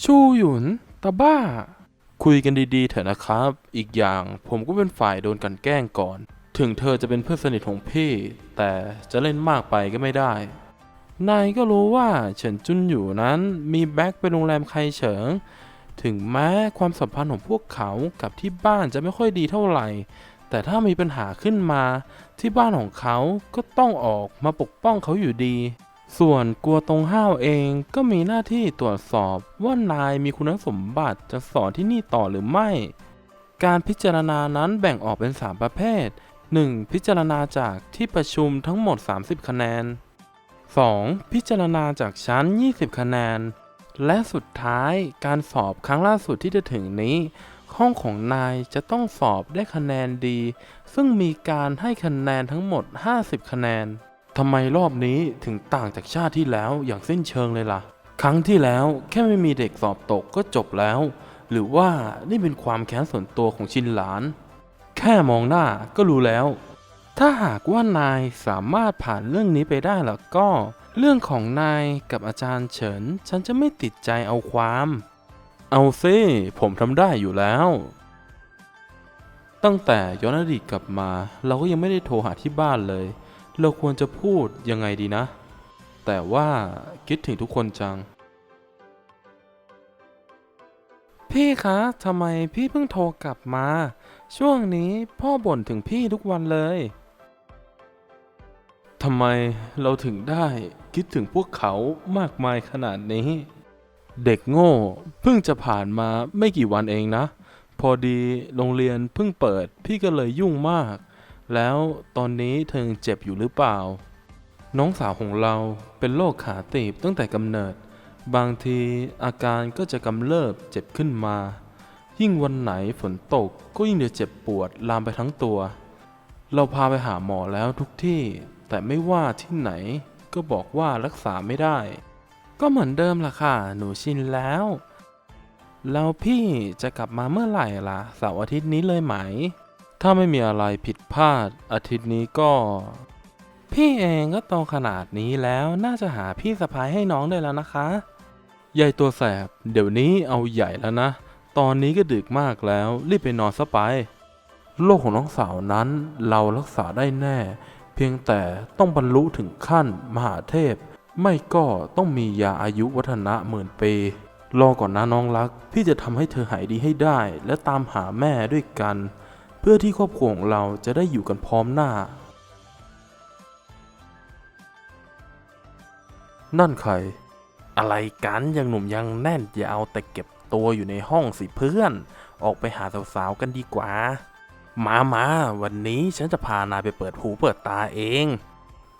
ชูหยุนตาบ้า คุยกันดีๆเถอะนะครับ อีกอย่างผมก็เป็นฝ่ายโดนกันแกล้งก่อน ถึงเธอจะเป็นเพื่อนสนิทของพี่ แต่จะเล่นมากไปก็ไม่ได้ นายก็รู้ว่าเฉินจุนอยู่นั้นมีแบ็คไปโรงแรมใครเฉิง ถึงแม้ความสัมพันธ์ของพวกเขากับที่บ้านจะไม่ค่อยดีเท่าไหร่ แต่ถ้ามีปัญหาขึ้นมาที่บ้านของเขาก็ต้องออกมาปกป้องเขาอยู่ดี ส่วนกัวตงห้าวเองก็มีหน้าที่ตรวจสอบว่านายมีคุณสมบัติจะสอนที่นี่ต่อหรือไม่ การพิจารณานั้นแบ่งออกเป็น 3 ประเภท 1. พิจารณาจากที่ประชุมทั้งหมด 30 คะแนน 2. พิจารณาจากชั้น 20 คะแนน และสุดท้ายการสอบครั้งล่าสุดที่จะถึงนี้ ห้องของนายจะต้องสอบได้คะแนนดี ซึ่งมีการให้คะแนนทั้งหมด 50 คะแนน ทำไมรอบนี้ถึงต่างจากชาติที่แล้วอย่างสิ้นเชิงเลยล่ะ ครั้งที่แล้วแค่ไม่มีเด็กสอบตกก็จบแล้ว หรือว่านี่เป็นความแค้นส่วนตัวของชินหลาน แค่มองหน้าก็รู้แล้ว ถ้าหากว่านายสามารถผ่านเรื่องนี้ไปได้แล้วก็ เรื่องของนายกับอาจารย์เฉิน ฉันจะไม่ติดใจเอาความ เอาซิผมทำได้อยู่แล้ว ตั้งแต่ย้อนอดีตกลับมา เราก็ยังไม่ได้โทรหาที่บ้านเลย เราควรจะพูดยังไงดีนะ แต่ว่าคิดถึงทุกคนจัง พี่คะทำไมพี่เพิ่งโทรกลับมา ช่วงนี้พ่อบ่นถึงพี่ทุกวันเลยทำไมเราถึงได้คิดถึงพวกเขามากมายขนาดนี้ เด็กโง่เพิ่งจะผ่านมาไม่กี่วันเองนะ พอดีโรงเรียนเพิ่งเปิดพี่ก็เลยยุ่งมาก แล้วตอนนี้เธอเจ็บอยู่หรือเปล่า น้องสาวของเราเป็นโรคขาตีบตั้งแต่กำเนิด บางทีอาการก็จะกำเริบเจ็บขึ้นมา ยิ่งวันไหนฝนตกก็ยิ่งจะเจ็บปวดลามไปทั้งตัว เราพาไปหาหมอแล้วทุกที่ แต่ไม่ว่าที่ไหนก็บอกว่ารักษาไม่ได้ ก็เหมือนเดิมล่ะค่ะ หนูชินแล้ว แล้วพี่จะกลับมาเมื่อไหร่ล่ะเสาร์อาทิตย์นี้เลยไหม ถ้าไม่มีอะไรผิดพลาด อาทิตย์นี้ก็ พี่เองก็โตขนาดนี้แล้วน่าจะหาพี่สะพายให้น้องได้แล้วนะคะยายตัวแสบ เดี๋ยวนี้เอาใหญ่แล้วนะ ตอนนี้ก็ดึกมากแล้วรีบไปนอนซะไปโรคของน้องสาวนั้นเรารักษาได้แน่ เพียงแต่ต้องบรรลุถึงขั้นมหาเทพ ไม่ก็ต้องมียาอายุวัฒนะหมื่นปีรอก่อนนะน้องรัก พี่จะทำให้เธอหายดีให้ได้ และตามหาแม่ด้วยกัน เพื่อที่ครอบครัวของเราจะได้อยู่กันพร้อมหน้า นั่นใคร อะไรกันยังหนุ่มยังแน่นอย่าเอาแต่เก็บตัวอยู่ในห้องสิเพื่อน ออกไปหาสาวๆกันดีกว่า มามาวันนี้ฉันจะพานายไปเปิดหูเปิดตาเอง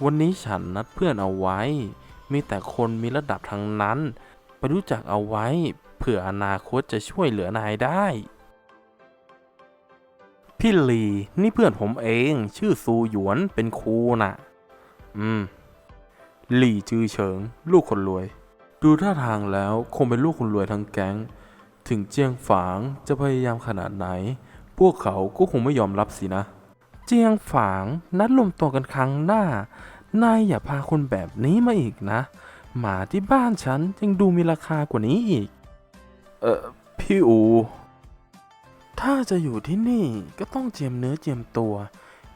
วันนี้ฉันนัดเพื่อนเอาไว้ มีแต่คนมีระดับทั้งนั้น ไปรู้จักเอาไว้ เผื่ออนาคตจะช่วยเหลือนายได้ พี่หลี นี่เพื่อนผมเอง ชื่อซูหยวนเป็นครูน่ะ อืม หลี่จือเฉิง ลูกคนรวย ดูท่าทางแล้วคงเป็นลูกคนรวยทั้งแก๊ง ถึงเจียงฝางจะพยายามขนาดไหน พวกเขาก็คงไม่ยอมรับสินะ เจียงฝางนัดรวมตัวกันครั้งหน้า นายอย่าพาคนแบบนี้มาอีกนะ หมาที่บ้านฉันยังดูมีราคากว่านี้อีก เออพี่อู ถ้าจะอยู่ที่นี่ก็ต้องเจียมเนื้อเจียมตัว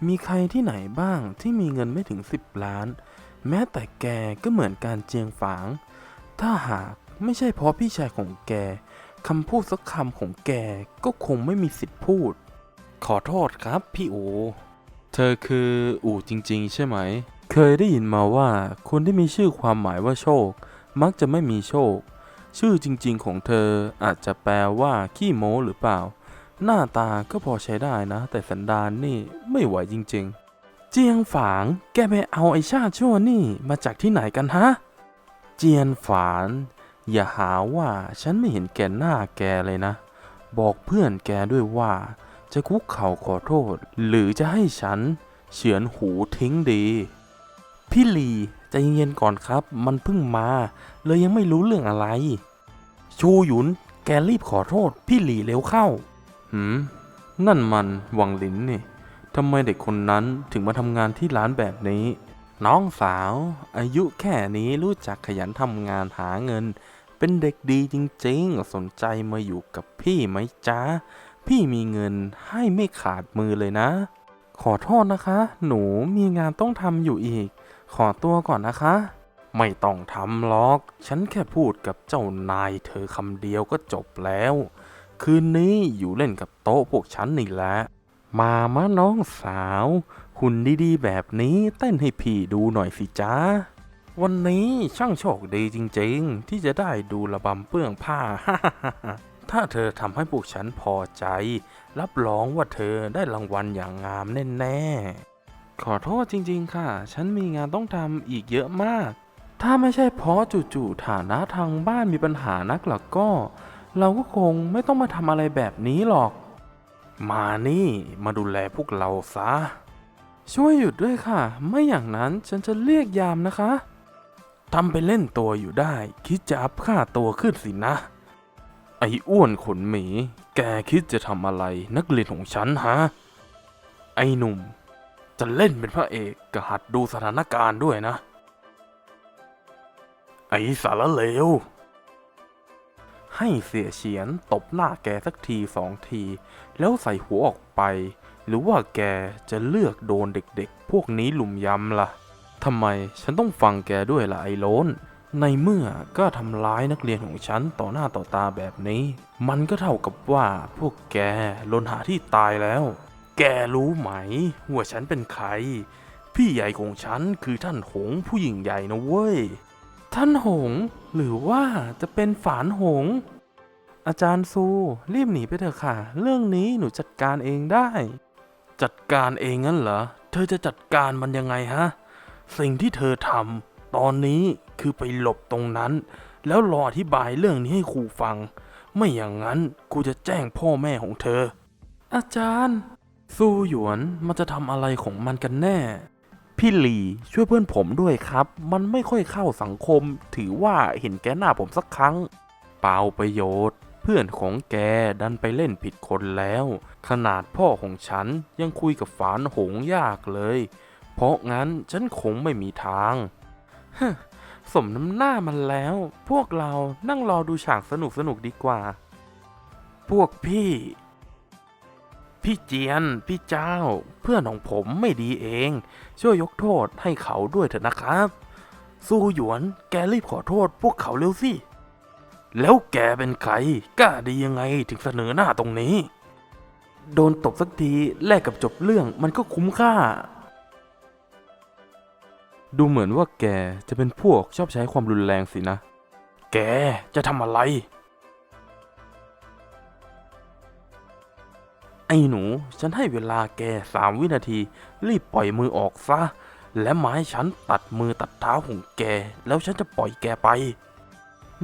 มีใครที่ไหนบ้างที่มีเงินไม่ถึง 10 ล้าน แม้แต่แกก็เหมือนการเจียงฝาง ถ้าหากไม่ใช่เพราะพี่ชายของแกคำพูดสักคำของแกก็คงไม่มีสิทธิ์พูด ขอโทษครับพี่อูเธอคืออูจริง ๆ ใช่ไหม เคยได้ยินมาว่าคนที่มีชื่อความหมายว่าโชค มักจะไม่มีโชค ชื่อจริง ๆ ของเธออาจจะแปลว่าขี้โม้หรือเปล่า หน้าตาก็พอใช้ได้นะ แต่สันดานนี่ไม่ไหวจริงๆ เจียงฝางแกไปเอาไอชาตชั่วนี่มาจากที่ไหนกันฮะ เจียนฝาน อย่าหาว่าฉันไม่เห็นแกหน้าแกเลยนะ บอกเพื่อนแกด้วยว่า จะคุกเข่าขอโทษ หรือจะให้ฉันเฉือนหูทิ้งดี พี่ลีใจเย็นๆก่อนครับ มันเพิ่งมา เลยยังไม่รู้เรื่องอะไร ชูหยุนแกรีบขอโทษ พี่หลีเร็วเข้า หืม นั่นมันหวังหลินนี่ทำไมเด็กคนนั้นถึงมาทำงานที่ร้านแบบนี้ น้องสาว อายุแค่นี้รู้จักขยันทำงานหาเงิน เป็นเด็กดีจริงๆ สนใจมาอยู่กับพี่ไหมจ๊ะ พี่มีเงินให้ไม่ขาดมือเลยนะ ขอโทษนะคะ หนูมีงานต้องทำอยู่อีก ขอตัวก่อนนะคะ ไม่ต้องทำหรอก ฉันแค่พูดกับเจ้านายเธอคำเดียวก็จบแล้ว คืนนี้อยู่เล่นกับโต๊ะพวกฉันนี่แหละ มามะน้องสาว หุ่นดีๆ แบบนี้เต้นให้พี่ดูหน่อยสิจ้า วันนี้ช่างโชคดีจริงๆ ที่จะได้ดูระบำเปื้องผ้า ถ้าเธอทำให้พวกฉันพอใจ รับรองว่าเธอได้รางวัลอย่างงามแน่ๆ ขอโทษจริงๆ ค่ะ ฉันมีงานต้องทำอีกเยอะมาก ถ้าไม่ใช่เพราะจู่ๆฐานะทางบ้านมีปัญหานักหรอกก็ เราก็คงไม่ต้องมาทำอะไรแบบนี้หรอก มานี่มาดูแลพวกเราซะ ช่วยหยุดด้วยค่ะ ไม่อย่างนั้นฉันจะเรียกยามนะคะทำไปเล่นตัวอยู่ได้ คิดจะอัพค่าตัวขึ้นสินะ ไอ้อ้วนขนหมี แกคิดจะทำอะไรนักเรียนของฉันฮะ ไอ้หนุ่ม จะเล่นเป็นพระเอกก็หัดดูสถานการณ์ด้วยนะ ไอ้สารเลว ให้เสียเฉียนตบหน้าแกสักทีสองที แล้วใส่หัวออกไป หรือว่าแกจะเลือกโดนเด็กๆ พวกนี้หลุมยำล่ะทำไมฉันต้องฟังแกด้วยล่ะไอ้โลนในเมื่อก็ทำร้ายนักเรียนของฉันต่อหน้าต่อตาแบบนี้ มันก็เท่ากับว่าพวกแกลนหาที่ตายแล้ว แกรู้ไหมว่าฉันเป็นใคร พี่ใหญ่ของฉันคือท่านหงผู้ยิ่งใหญ่นะเว้ย ท่านหง หรือว่าจะเป็นฝานหง อาจารย์ซูรีบหนีไปเถอะค่ะ เรื่องนี้หนูจัดการเองได้ จัดการเองงั้นเหรอ เธอจะจัดการมันยังไงฮะ สิ่งที่เธอทำตอนนี้คือไปหลบตรงนั้น แล้วรออธิบายเรื่องนี้ให้ครูฟัง ไม่อย่างนั้นครูจะแจ้งพ่อแม่ของเธอ อาจารย์ ซูหยวนมันจะทำอะไรของมันกันแน่ พี่ลีช่วยเพื่อนผมด้วยครับ มันไม่ค่อยเข้าสังคม ถือว่าเห็นแกหน้าผมสักครั้ง เปล่าประโยชน์ เพื่อนของแกดันไปเล่นผิดคนแล้ว ขนาดพ่อของฉันยังคุยกับฝานหงยากเลย เพราะงั้นฉันคงไม่มีทางฮะสมน้ำหน้ามันแล้ว พวกเรานั่งรอดูฉากสนุกสนุกดีกว่า พวกพี่ พี่เจียน พี่เจ้า เพื่อนของผมไม่ดีเอง ช่วยยกโทษให้เขาด้วยเถอะนะครับ สู้หยวน แกรีบขอโทษพวกเขาเร็วสิ แล้วแกเป็นใคร กล้าดียังไงถึงเสนอหน้าตรงนี้ โดนตบสักทีแลกกับจบเรื่องมันก็คุ้มค่า ดูเหมือนว่าแกจะเป็นพวกชอบใช้ความรุนแรงสินะ แกจะทำอะไร ไอ้หนู ฉันให้เวลาแกสามวินาที รีบปล่อยมือออกซะ และไม้ฉันตัดมือตัดเท้าของแก แล้วฉันจะปล่อยแกไป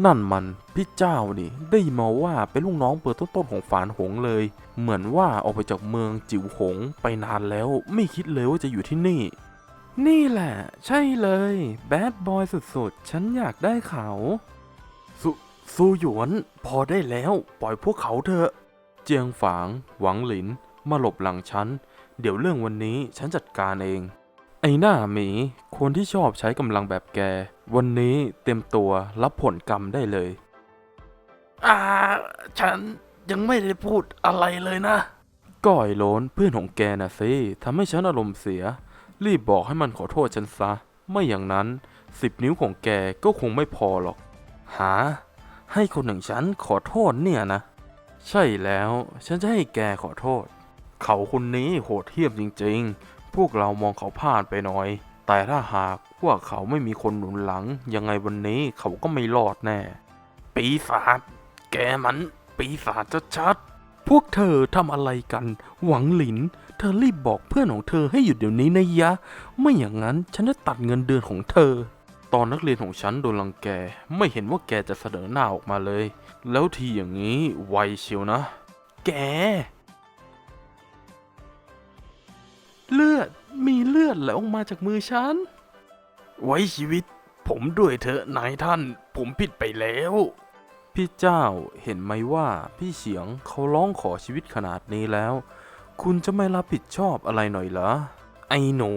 นั่นมันพี่เจ้านี่ ได้มาว่าเป็นลูกน้องเปิดต้นๆของฝานหงเลย เหมือนว่าออกไปจากเมืองจิ๋วหงไปนานแล้ว ไม่คิดเลยว่าจะอยู่ที่นี่ นี่แหละ ใช่เลย แบดบอยสุดๆ ฉันอยากได้เขา สุซูหยวน พอได้แล้ว ปล่อยพวกเขาเถอะ เจียงฝาง หวังหลิน มาหลบหลังฉัน เดี๋ยวเรื่องวันนี้ฉันจัดการเอง ไอ้หน้าหมี คนที่ชอบใช้กำลังแบบแก วันนี้เต็มตัวรับผลกรรมได้เลย อ่า ฉันยังไม่ได้พูดอะไรเลยนะ ก้อยโลนเพื่อนของแกนะสิทำให้ฉันอารมณ์เสีย รีบบอกให้มันขอโทษฉันซะ ไม่อย่างนั้นสิบนิ้วของแกก็คงไม่พอหรอก หา ให้คนอย่างฉันขอโทษเนี่ยนะ ใช่แล้ว ฉันจะให้แกขอโทษ เขาคนนี้โหดเหี้ยมจริงๆ พวกเรามองเขาพลาดไปหน่อย แต่ถ้าหากพวกเขาไม่มีคนหนุนหลัง ยังไงวันนี้เขาก็ไม่รอดแน่ ปีศาจ แกมัน ปีศาจชัดๆ พวกเธอทำอะไรกัน หวังหลิน เธอรีบบอกเพื่อนของเธอให้หยุดเดี๋ยวนี้นะยะ ไม่อย่างนั้นฉันจะตัดเงินเดือนของเธอ ตอนนักเรียนของฉันโดนรังแก ไม่เห็นว่าแกจะเสนอหน้าออกมาเลย แล้วทีอย่างนี้ไวเชียวนะ แก เลือดมีเลือดไหลออกมาจากมือฉัน ไว้ชีวิต ผมด้วยเถอะนายท่าน ผมผิดไปแล้ว พี่เจ้าเห็นไหมว่าพี่เฉียงเขาร้องขอชีวิตขนาดนี้แล้ว คุณจะไม่รับผิดชอบอะไรหน่อยเหรอ ไอ้หนู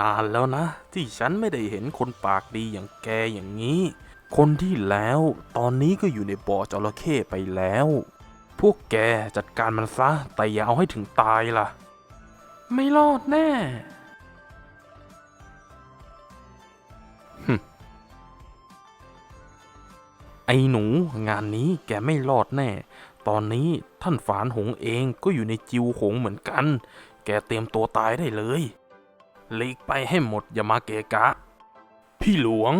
นานแล้วนะ ที่ฉันไม่ได้เห็นคนปากดีอย่างแกอย่างนี้ คนที่แล้วตอนนี้ก็อยู่ในบ่อจระเข้ไปแล้ว พวกแกจัดการมันซะ แต่อย่าเอาให้ถึงตายล่ะ ไม่รอดแน่ไอ้หนูงานนี้แกไม่รอดแน่ ตอนนี้ท่านฝานหงเองก็อยู่ในจิวหงเหมือนกัน แกเตรียมตัวตายได้เลยหลีกไปให้หมดอย่ามาเกะกะ พี่หลวง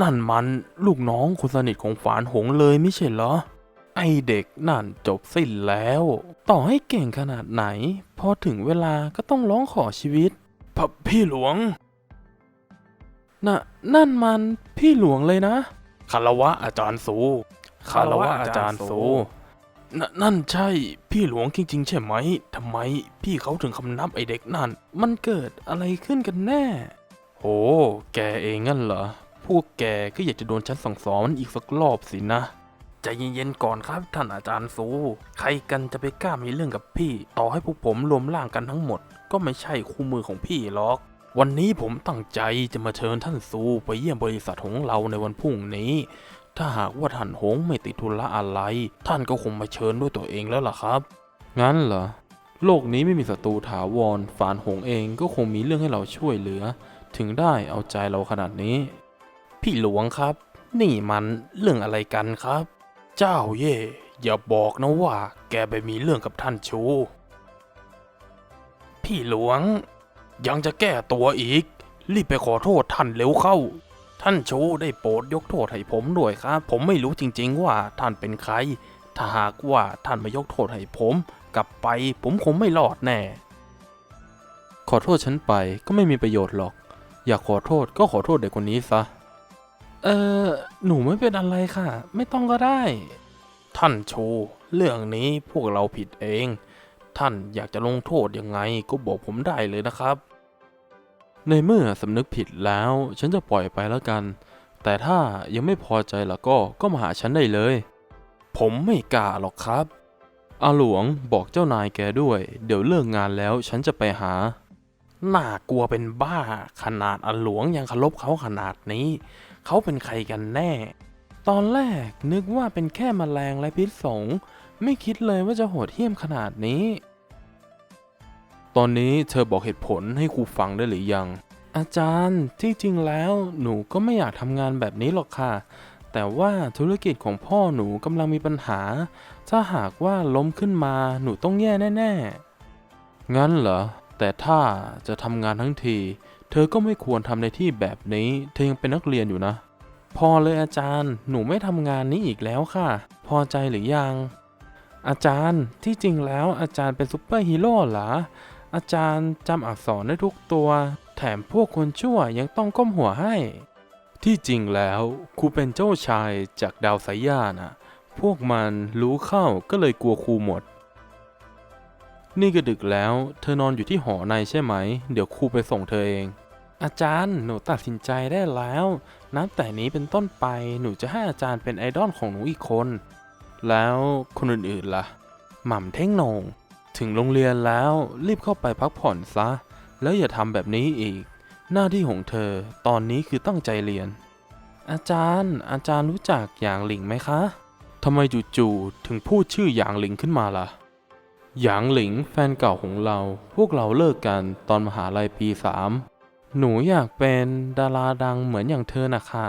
นั่นมันลูกน้องคนสนิทของฝานหงเลยไม่ใช่เหรอ ไอเด็กนั่นจบสิ้นแล้ว ต่อให้เก่งขนาดไหน พอถึงเวลาก็ต้องร้องขอชีวิตพะพี่หลวง น่ะ นั่นมันพี่หลวงเลยนะ คารวะอาจารย์สู คารวะอาจารย์สูนนั่นใช่ พี่หลวงจริง ๆ ใช่ไหมทำไมพี่เขาถึงคำนับไอเด็กนั่น มันเกิดอะไรขึ้นกันแน่โอ้แกเองงั้นเหรอ พวกแกก็อยากจะโดนฉันสั่งสอนอีกสักรอบสินะ ใจเย็นๆก่อนครับท่านอาจารย์สู ใครกันจะไปกล้ามีเรื่องกับพี่ ต่อให้พวกผมรวมร่างกันทั้งหมด ก็ไม่ใช่คู่มือของพี่หรอก วันนี้ผมตั้งใจจะมาเชิญท่านซูไปเยี่ยมบริษัทของเราในวันพรุ่งนี้ ถ้าหากว่าท่านหงไม่ติดธุระอะไร ท่านก็คงมาเชิญด้วยตัวเองแล้วล่ะครับ งั้นเหรอ โลกนี้ไม่มีศัตรูถาวรฝานหงเองก็คงมีเรื่องให้เราช่วยเหลือ ถึงได้เอาใจเราขนาดนี้ พี่หลวงครับ นี่มันเรื่องอะไรกันครับ เจ้าเย่อย่าบอกนะว่า แกไปมีเรื่องกับท่านชู พี่หลวง ยังจะแก้ตัวอีก รีบไปขอโทษท่านเร็วเข้า ท่านชูได้โปรดยกโทษให้ผมด้วยครับ ผมไม่รู้จริง ๆ ว่าท่านเป็นใคร ถ้าหากว่าท่านไม่ยกโทษให้ผม กลับไปผมคงไม่รอดแน่ ขอโทษฉันไปก็ไม่มีประโยชน์หรอก อยากขอโทษก็ขอโทษเด็กคนนี้ซะ เออหนูไม่เป็นอะไรค่ะ ไม่ต้องก็ได้ ท่านชูเรื่องนี้พวกเราผิดเอง ท่านอยากจะลงโทษยังไงก็บอกผมได้เลยนะครับ ในเมื่อสำนึกผิดแล้ว ฉันจะปล่อยไปแล้วกัน แต่ถ้ายังไม่พอใจแล้วก็ก็มาหาฉันได้เลย ผมไม่กล้าหรอกครับ อาหลวงบอกเจ้านายแกด้วย เดี๋ยวเลิกงานแล้วฉันจะไปหาน่ากลัวเป็นบ้าขนาดอาหลวงยังเคารพเขาขนาดนี้ เขาเป็นใครกันแน่ ตอนแรกนึกว่าเป็นแค่มแมลงและพิษสง ไม่คิดเลยว่าจะโหดเหี้ยมขนาดนี้ ตอนนี้เธอบอกเหตุผลให้ครูฟังได้หรือยัง อาจารย์ที่จริงแล้วหนูก็ไม่อยากทำงานแบบนี้หรอกค่ะ แต่ว่าธุรกิจของพ่อหนูกำลังมีปัญหา ถ้าหากว่าล้มขึ้นมาหนูต้องแย่แน่ ๆ งั้นเหรอ แต่ถ้าจะทำงานทั้งที เธอก็ไม่ควรทำในที่แบบนี้ เธอยังเป็นนักเรียนอยู่นะ พอเลยอาจารย์ หนูไม่ทำงานนี้อีกแล้วค่ะ พอใจหรือยัง อาจารย์ที่จริงแล้วอาจารย์เป็นซูเปอร์ฮีโร่เหรอ อาจารย์จำอักษรได้ทุกตัว แถมพวกคนชั่วยังต้องก้มหัวให้ ที่จริงแล้วครูเป็นเจ้าชายจากดาวไซย่านะพวกมันรู้เข้าก็เลยกลัวครูหมด นี่ก็ดึกแล้ว เธอนอนอยู่ที่หอในใช่ไหม เดี๋ยวครูไปส่งเธอเอง อาจารย์หนูตัดสินใจได้แล้ว นับแต่นี้เป็นต้นไปหนูจะให้อาจารย์เป็นไอดอลของหนูอีกคน แล้วคนอื่นๆล่ะ หม่ำเท่งโหนง ถึงโรงเรียนแล้วรีบเข้าไปพักผ่อนซะ แล้วอย่าทำแบบนี้อีก หน้าที่ของเธอตอนนี้คือตั้งใจเรียน อาจารย์อาจารย์รู้จักหยางหลิงไหมคะทำไมจู่ๆถึงพูดชื่อหยางหลิงขึ้นมาล่ะหยางหลิงแฟนเก่าของเราพวกเราเลิกกันตอนมหาลัยปีสาม หนูอยากเป็นดาราดังเหมือนอย่างเธอนะค่ะ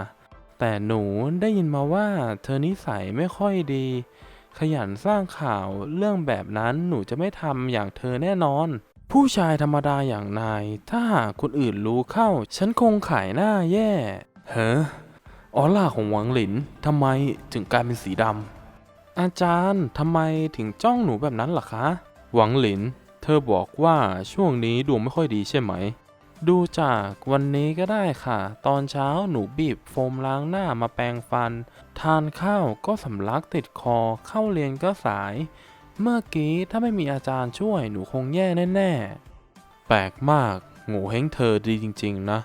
แต่หนูได้ยินมาว่าเธอนิสัยไม่ค่อยดี ขยันสร้างข่าวเรื่องแบบนั้นหนูจะไม่ทำอย่างเธอแน่นอน ผู้ชายธรรมดาอย่างนาย ถ้าหากคนอื่นรู้เข้า ฉันคงขายหน้าแย่ เฮ้อออร่าของหวังหลินทำไมถึงกลายเป็นสีดำอาจารย์ทำไมถึงจ้องหนูแบบนั้นล่ะคะ หวังหลิน เธอบอกว่าช่วงนี้ดวงไม่ค่อยดีใช่ไหม ดูจากวันนี้ก็ได้ค่ะ ตอนเช้าหนูบีบโฟมล้างหน้ามาแปรงฟัน ทานข้าวก็สำลักติดคอเข้าเรียนก็สาย เมื่อกี้ถ้าไม่มีอาจารย์ช่วยหนูคงแย่แน่ๆ แปลกมากโง่เฮงเธอดีจริงๆนะ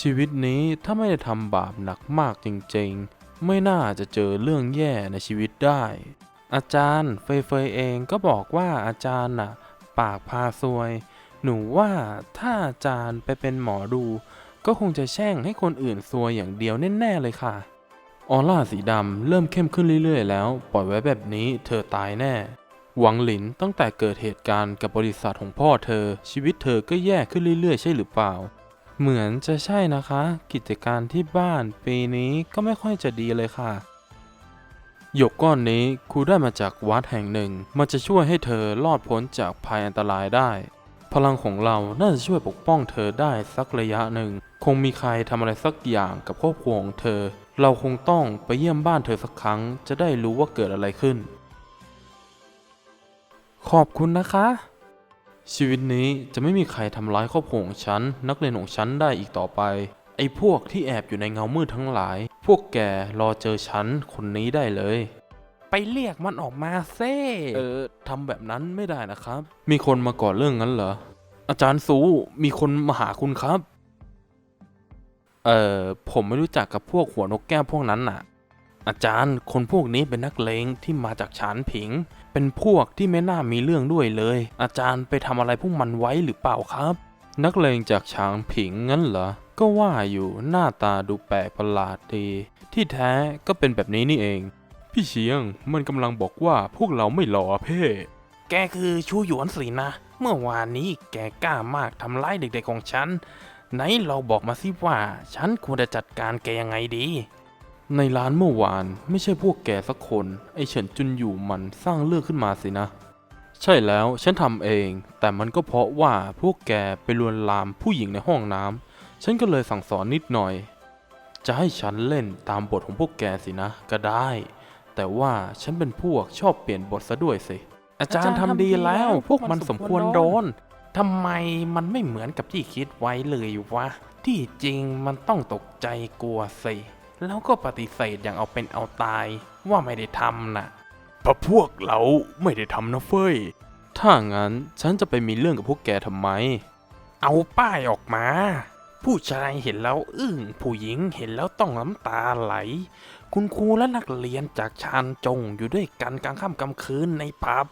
ชีวิตนี้ถ้าไม่ได้ทำบาปหนักมากจริงๆ ไม่น่าจะเจอเรื่องแย่ในชีวิตได้ อาจารย์เฟยเฟยเองก็บอกว่าอาจารย์น่ะ ปากพาซวย หนูว่าถ้าอาจารย์ไปเป็นหมอดู ก็คงจะแช่งให้คนอื่นซวยอย่างเดียวแน่ๆเลยค่ะ ออร่าสีดำเริ่มเข้มขึ้นเรื่อยๆแล้ว ปล่อยไว้แบบนี้เธอตายแน่ หวังหลินตั้งแต่เกิดเหตุการณ์กับบริษัทของพ่อเธอ ชีวิตเธอก็แย่ขึ้นเรื่อยๆ ใช่หรือเปล่า เหมือนจะใช่นะคะ กิจการที่บ้านปีนี้ก็ไม่ค่อยจะดีเลยค่ะหยกก้อนนี้ครูได้มาจากวัดแห่งหนึ่ง มันจะช่วยให้เธอรอดพ้นจากภัยอันตรายได้ พลังของเราน่าจะช่วยปกป้องเธอได้สักระยะหนึ่ง คงมีใครทำอะไรสักอย่างกับครอบครัวของเธอ เราคงต้องไปเยี่ยมบ้านเธอสักครั้ง จะได้รู้ว่าเกิดอะไรขึ้น ขอบคุณนะคะ ชีวิตนี้จะไม่มีใครทำร้ายครอบครัวของฉัน นักเรียนของฉันได้อีกต่อไป ไอ้พวกที่แอบอยู่ในเงามืดทั้งหลาย พวกแกรอเจอฉันคนนี้ได้เลย เรียกมันออกมาเซ่เออทำแบบนั้นไม่ได้นะครับ มีคนมาก่อเรื่องนั้นเหรอ อาจารย์ซูมีคนมาหาคุณครับ เอ่อผมไม่รู้จักกับพวกหัวนกแก้วพวกนั้นน่ะ อาจารย์คนพวกนี้เป็นนักเลงที่มาจากฉานผิง เป็นพวกที่ไม่น่ามีเรื่องด้วยเลย อาจารย์ไปทำอะไรพวกมันไว้หรือเปล่าครับ นักเลงจากฉางผิงงั้นเหรอ ก็ว่าอยู่หน้าตาดูแปลกประหลาดดี ที่แท้ก็เป็นแบบนี้นี่เอง พี่เชียงมันกำลังบอกว่าพวกเราไม่หล่อเพ่ แกคือชูหยวนสินะ เมื่อวานนี้แกกล้ามากทำร้ายเด็กๆของฉัน ไหนเราบอกมาสิว่า ฉันควรจะจัดการแกยังไงดี ในร้านเมื่อวานไม่ใช่พวกแกสักคน ไอเฉินจุนอยู่มันสร้างเรื่องขึ้นมาสินะ ใช่แล้วฉันทำเอง แต่มันก็เพราะว่าพวกแกไปลวนลามผู้หญิงในห้องน้ำฉันก็เลยสั่งสอนนิดหน่อย จะให้ฉันเล่นตามบทของพวกแกสินะ ก็ได้ แต่ว่าฉันเป็นพวกชอบเปลี่ยนบทซะด้วยสิ อาจารย์ทำดีแล้ว พวกมันสมควรโดนทำไมมันไม่เหมือนกับที่คิดไว้เลยวะ ที่จริงมันต้องตกใจกลัวสิ แล้วก็ปฏิเสธอย่างเอาเป็นเอาตาย ว่าไม่ได้ทำน่ะเพราะพวกเราไม่ได้ทำนะเฟ้ยถ้างั้นฉันจะไปมีเรื่องกับพวกแกทำไม เอาป้ายออกมา ผู้ชายเห็นแล้วอึ้งผู้หญิงเห็นแล้วต้องน้ำตาไหล คุณครูและนักเรียนจากชานจงอยู่ด้วยกันกลางค่ำกลางคืนในผับ